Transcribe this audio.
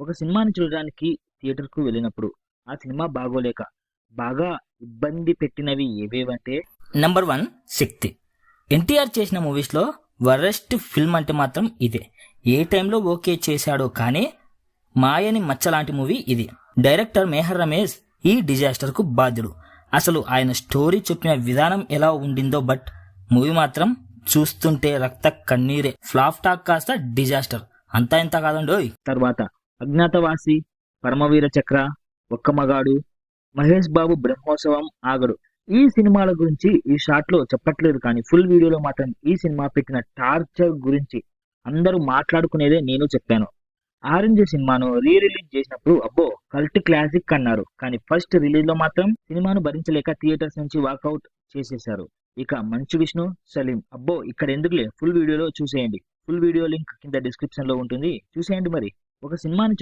ఒక సినిమాని చూడడానికి థియేటర్కు వెళ్ళినప్పుడు ఆ సినిమా బాగోలేక బాగా ఇబ్బంది పెట్టినవి ఏవేవంటే నంబర్ వన్ శక్తి. ఎన్టీఆర్ చేసిన మూవీస్లో వరెస్ట్ ఫిల్మ్ అంటే మాత్రం ఇదే. ఏ టైంలో ఓకే చేశాడో కానీ మాయని మచ్చ లాంటి మూవీ ఇది. డైరెక్టర్ మేహర్ రమేష్ ఈ డిజాస్టర్కు బాధ్యుడు. అసలు ఆయన స్టోరీ చెప్పిన విధానం ఎలా ఉండిందో బట్ మూవీ మాత్రం చూస్తుంటే రక్త కన్నీరే. ఫ్లాప్ టాక్ కాస్త డిజాస్టర్. అంతా ఇంత కాదండోయ్. తర్వాత అజ్ఞాతవాసి పరమవీర చక్ర ఒక్క మగాడు మహేష్ బాబు బ్రహ్మోత్సవం ఆగడు. ఈ సినిమాల గురించి ఈ షాట్లో చెప్పట్లేదు కానీ ఫుల్ వీడియోలో మాత్రం ఈ సినిమా పెట్టిన టార్చర్ గురించి అందరూ మాట్లాడుకునేదే నేను చెప్పాను. ఆరెంజ్ సినిమాను రీ రిలీజ్ చేసినప్పుడు అబ్బో కల్ట్ క్లాసిక్ అన్నారు. కానీ ఫస్ట్ రిలీజ్లో మాత్రం సినిమాను భరించలేక థియేటర్స్ నుంచి వాకౌట్ చేసేశారు. ఇక మంచు విష్ణు సలీం. అబ్బో ఇక్కడ ఎందుకులే? ఫుల్ వీడియోలో చూసేయండి. ఫుల్ వీడియో లింక్ కింద డిస్క్రిప్షన్లో ఉంటుంది. చూసేయండి మరి. ఒక సినిమాని